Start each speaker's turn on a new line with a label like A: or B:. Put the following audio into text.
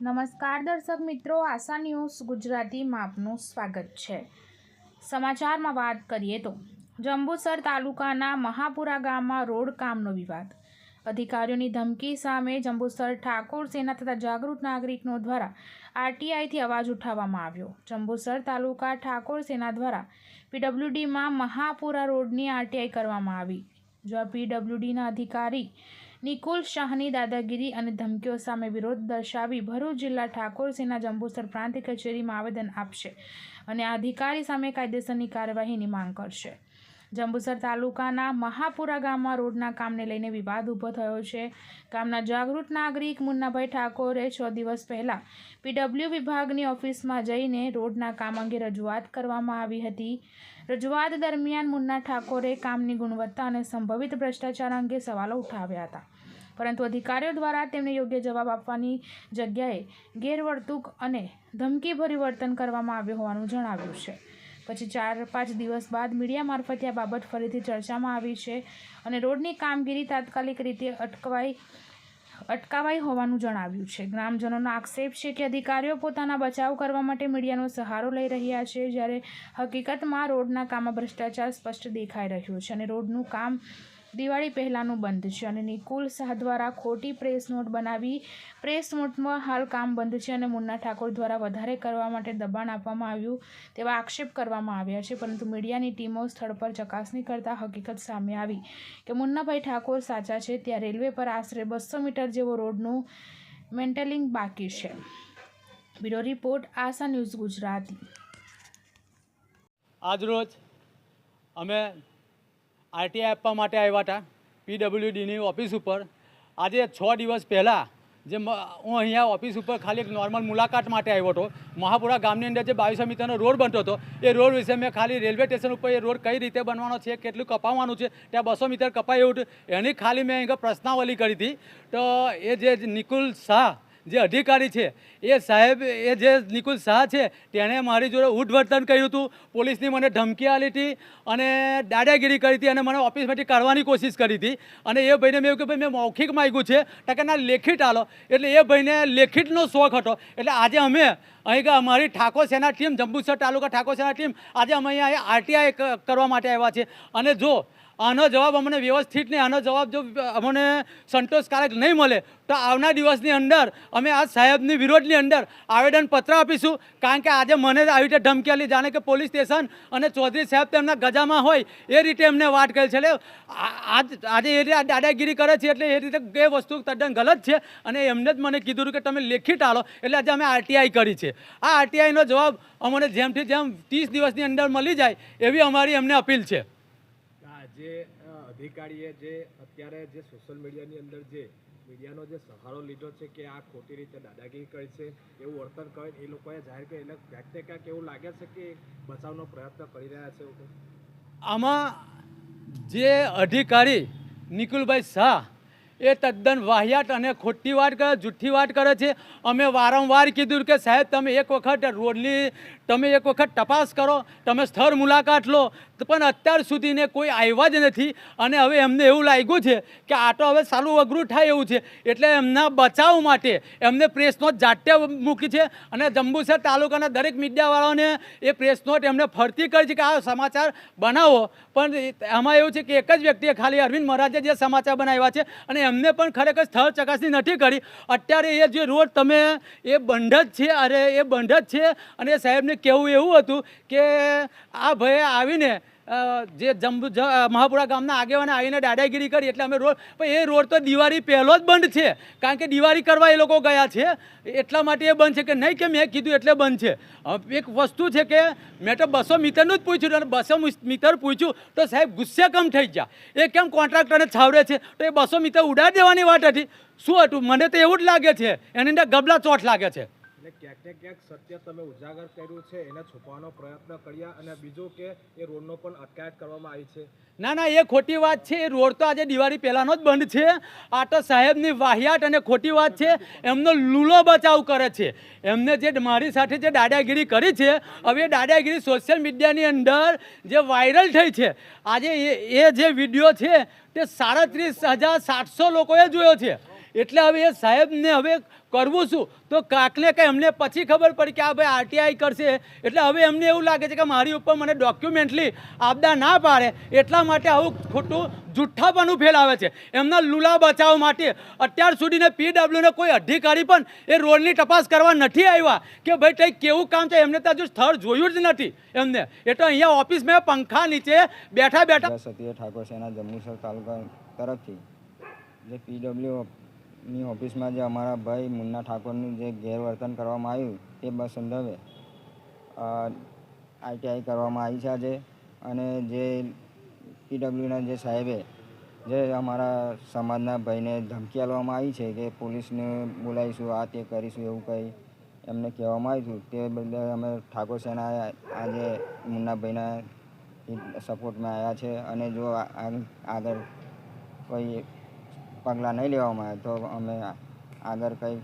A: નમસ્કાર દર્શક મિત્રો, આશા ન્યૂઝ ગુજરાતીમાં આપનું સ્વાગત છે. સમાચારમાં વાત કરીએ તો, જંબુસર તાલુકાના મહાપુરા ગામમાં રોડ કામનો વિવાદ. અધિકારીઓની ધમકી સામે જંબુસર ઠાકોર સેના તથા જાગૃત નાગરિકનો દ્વારા આરટીઆઈથી અવાજ ઉઠાવવામાં આવ્યો. જંબુસર તાલુકા ઠાકોર સેના દ્વારા પીડબ્લ્યુડીમાં મહાપુરા રોડની આરટીઆઈ કરવામાં આવી. જો પીડબ્લ્યુડીના અધિકારી નિકુલ શાહની દાદાગીરી અને ધમકીઓ સામે વિરોધ દર્શાવી ભરૂચ જિલ્લા ઠાકોર સેના જંબુસર પ્રાંત કચેરીમાં આવેદન આપશે અને આ અધિકારી સામે કાયદેસરની કાર્યવાહીની માંગ કરશે. જંબુસર તાલુકાના મહાપુરા ગામમાં રોડના કામને લઈને વિવાદ ઊભો થયો છે. ગામના જાગૃત નાગરિક મુન્નાભાઈ ઠાકોરે છ દિવસ પહેલાં પીડબ્લ્યુ વિભાગની ઓફિસમાં જઈને રોડના કામ અંગે રજૂઆત કરવામાં આવી હતી. રજૂઆત દરમિયાન મુન્ના ઠાકોરે કામની ગુણવત્તા અને સંભવિત ભ્રષ્ટાચાર અંગે સવાલો ઉઠાવ્યા હતા. પરંતુ અધિકારીઓ દ્વારા તેમને યોગ્ય જવાબ આપવાની જગ્યાએ ગેરવર્તુક અને ધમકીભરી વર્તન કરવામાં આવ્યું હોવાનું જણાવ્યું છે. પછી ચાર પાંચ દિવસ બાદ મીડિયા મારફતે આ બાબત ફરીથી ચર્ચામાં આવી છે અને રોડની કામગીરી તાત્કાલિક રીતે અટકવાઈ અટકાવાઈ હોવાનું જણાવ્યું છે. ગ્રામજનોનો આક્ષેપ છે કે અધિકારીઓ પોતાના બચાવ કરવા માટે મીડિયાનો સહારો લઈ રહ્યા છે, જ્યારે હકીકતમાં રોડના કામમાં ભ્રષ્ટાચાર સ્પષ્ટ દેખાઈ રહ્યો છે અને રોડનું કામ દિવાળી પહેલાંનું બંધ છે અને નિકુલ શાહ દ્વારા ખોટી પ્રેસ નોટ બનાવી પ્રેસ નોટમાં હાલ કામ બંધ છે અને મુન્ના ઠાકોર દ્વારા વધારે કરવા માટે દબાણ આપવામાં આવ્યું તેવા આક્ષેપ કરવામાં આવ્યા છે. પરંતુ મીડિયાની ટીમો સ્થળ પર ચકાસણી કરતા હકીકત સામે આવી કે મુન્નાભાઈ ઠાકોર સાચા છે, ત્યાં રેલવે પર આશરે બસો મીટર જેવો રોડનું મેન્ટેલિંગ બાકી છે. Bureau report, Asha news Gujarati.
B: આજરોજ અમે આરટીઆઈ આપવા માટે આવ્યા હતા, પીડબ્લ્યુડીની ઓફિસ ઉપર. આજે છ દિવસ પહેલાં જે હું અહીંયા ઓફિસ ઉપર ખાલી એક નોર્મલ મુલાકાત માટે આવ્યો હતો. મહાપુરા ગામની અંદર જે બાવીસ મીટરનો રોડ બનતો હતો, એ રોડ વિશે મેં ખાલી રેલવે સ્ટેશન ઉપર એ રોડ કઈ રીતે બનવાનો છે, કેટલું કપાવવાનું છે, ત્યાં બસો મીટર કપાય એવું એની ખાલી મેં અહીં પ્રશ્નાવલી કરી હતી. તો એ જે નિકુલ શાહ જે અધિકારી છે, એ સાહેબ, એ જે નિકુલ શાહ છે, તેણે મારી જોડે ઉઠવર્તન કર્યું હતું. પોલીસની મને ધમકી આપી હતી અને દાદાગીરી કરી હતી અને મને ઓફિસમાંથી કાઢવાની કોશિશ કરી હતી. અને એ ભાઈને મેં એવું કે ભાઈ મેં મૌખિક માગ્યું છે તો ના લેખિત આલો. એટલે એ ભાઈને લેખિતનો શોખ હતો. એટલે આજે અમે અહીં અમારી ઠાકોર સેના ટીમ, જંબુસર તાલુકા ઠાકોર સેના ટીમ, આજે અમે અહીંયા આરટીઆઈ કરવા માટે આવ્યા છે અને જો આનો જવાબ અમને વ્યવસ્થિત નહીં, આનો જવાબ જો અમને સંતોષકારક નહીં મળે, તો આવનાર દિવસની અંદર અમે આ સાહેબની વિરોધની અંદર આવેદનપત્ર આપીશું. કારણ કે આજે મને આવી રીતે ધમકી આલી જાણે કે પોલીસ સ્ટેશન અને ચૌધરી સાહેબ તેમના ગજામાં હોય, એ રીતે એમને વાત કરી છે. એટલે આજ, આજે એ રીતે દાદાગીરી કરે છે એટલે એ રીતે એ વસ્તુ તદ્દન ગલત છે. અને એમને જ મને કીધું કે તમે લેખિત આલો. એટલે આજે અમે આરટીઆઈ કરી છે. આ આરટીઆઈનો જવાબ અમને જેમથી જેમ ત્રીસ દિવસની અંદર મળી જાય એવી અમારી એમને અપીલ છે.
C: આ જે અધિકારીએ જે અત્યારે જે સોશિયલ મીડિયાની અંદર જે મીડિયાનો જે સહારો લીધો છે કે આ ખોટી રીતે દાદાગીરી કરી છે એવું વર્તન કરે એ લોકોએ જાહેર કરી એટલે ક્યાંક ને ક્યાંક એવું લાગે છે કે બચાવનો પ્રયત્ન કરી રહ્યા છે
B: આમાં જે અધિકારી નિકુલભાઈ શાહ એ તદ્દન વાહિયાત અને ખોટી વાત કરે, જૂઠી વાત કરે છે. અમે વારંવાર કીધું કે સાહેબ, તમે એક વખત રોડની, તમે એક વખત તપાસ કરો, તમે સ્થળ મુલાકાત લો. પણ અત્યાર સુધીને કોઈ આવ્યા જ નથી. અને હવે એમને એવું લાગ્યું છે કે આ તો હવે સારું અઘરું થાય એવું છે. એટલે એમના બચાવ માટે એમને પ્રેસ નોટ જાતે મૂકી છે. અને જંબુસર તાલુકાના દરેક મીડિયાવાળાને એ પ્રેસ નોટ એમને ફરતી કરી છે કે આ સમાચાર બનાવો. પણ એમાં એવું છે કે એક જ વ્યક્તિએ ખાલી અરવિંદ મહારાજે જે સમાચાર બનાવ્યા છે અને એમને પણ ખરેખર સ્થળ ચકાસણી નથી કરી. અત્યારે એ જે રોડ તમે, એ બંધ જ છે, અરે એ બંધ જ છે. અને સાહેબને કહેવું એવું હતું કે, આ ભાઈએ આવીને જે જંબુ મહાપુરા ગામના આગેવાને આવીને દાદાગીરી કરી, એટલે અમે રોડ, પણ એ રોડ તો દિવાળી પહેલો જ બંધ છે. કારણ કે દિવાળી કરવા એ લોકો ગયા છે. એટલા માટે એ બંધ છે કે નહીં કે મેં કીધું એટલે બંધ છે. એક વસ્તુ છે કે મેં તો બસો મીટરનું જ પૂછ્યું અને બસો મીટર પૂછ્યું તો સાહેબ ગુસ્સે કમ થઈ ગયા? એ કેમ કોન્ટ્રાક્ટરને છાવરે છે? તો એ બસો મીટર ઉડાડી દેવાની વાત હતી. શું હતું? મને તો એવું જ લાગે છે. એની અંદર ગબલા ચોટ લાગે છે.
C: એટલે ક્યાંક ને ક્યાંક સત્ય તમે ઉજાગર કર્યું છે, એને છુપાવવાનો પ્રયત્ન કર્યા અને બીજું કે એ રોડનો પણ અટકાયત કરવામાં આવી છે.
B: ના ના, એ ખોટી વાત છે. એ રોડ તો આજે દિવાળી પહેલાંનો જ બંધ છે. આ તો સાહેબની વાહિયાત અને ખોટી વાત છે. એમનો લૂલો બચાવ કરે છે. એમને જે મારી સાથે જે દાદાગીરી કરી છે, હવે દાદાગીરી સોશિયલ મીડિયાની અંદર જે વાયરલ થઈ છે, આજે એ જે વીડિયો છે, તે સાડત્રીસ હજાર સાતસો લોકોએ જોયો છે. એટલે હવે એ સાહેબને હવે કરવું શું? તો કાંકને કંઈ અમને પછી ખબર પડી કે આ ભાઈ આરટીઆઈ કરશે. એટલે હવે એમને એવું લાગે છે કે મારી ઉપર મને ડોક્યુમેન્ટલી આપદા ના પાડે. એટલા માટે આવું ખોટું જુઠ્ઠાપણું ફેલાવે છે. એમના લુલા બચાવ માટે અત્યાર સુધીને પીડબ્લ્યુને કોઈ અધિકારી પણ એ રોડની તપાસ કરવા નથી આવ્યા કે ભાઈ કંઈ કેવું કામ છે? એમને તો હજુ સ્થળ જોયું જ નથી એમને. એ તો અહીંયા ઓફિસમાં પંખા નીચે બેઠા બેઠા
D: સતીય ઠાકોર સેના જમ્મુસર તાલુકા તરફથી જે પીડબ્લ્યુ ની ઓફિસમાં જે અમારા ભાઈ મુન્ના ઠાકોરનું જે ગેરવર્તન કરવામાં આવ્યું તે બસ સંદર્ભે આઈટીઆઈ કરવામાં આવી છે આજે. અને જે પીડબ્લ્યુના જે સાહેબે, જે અમારા સમાજના ભાઈને ધમકી આપવામાં આવી છે કે પોલીસને બોલાવીશું, આ તે કરીશું, એવું કંઈ એમને કહેવામાં આવ્યું હતું, તે બદલે અમે ઠાકોર સેના આજે મુન્નાભાઈના સપોર્ટમાં આવ્યા છે. અને જો આગળ કોઈ પગલાં નહીં લેવામાં આવે તો અમે આગળ કંઈ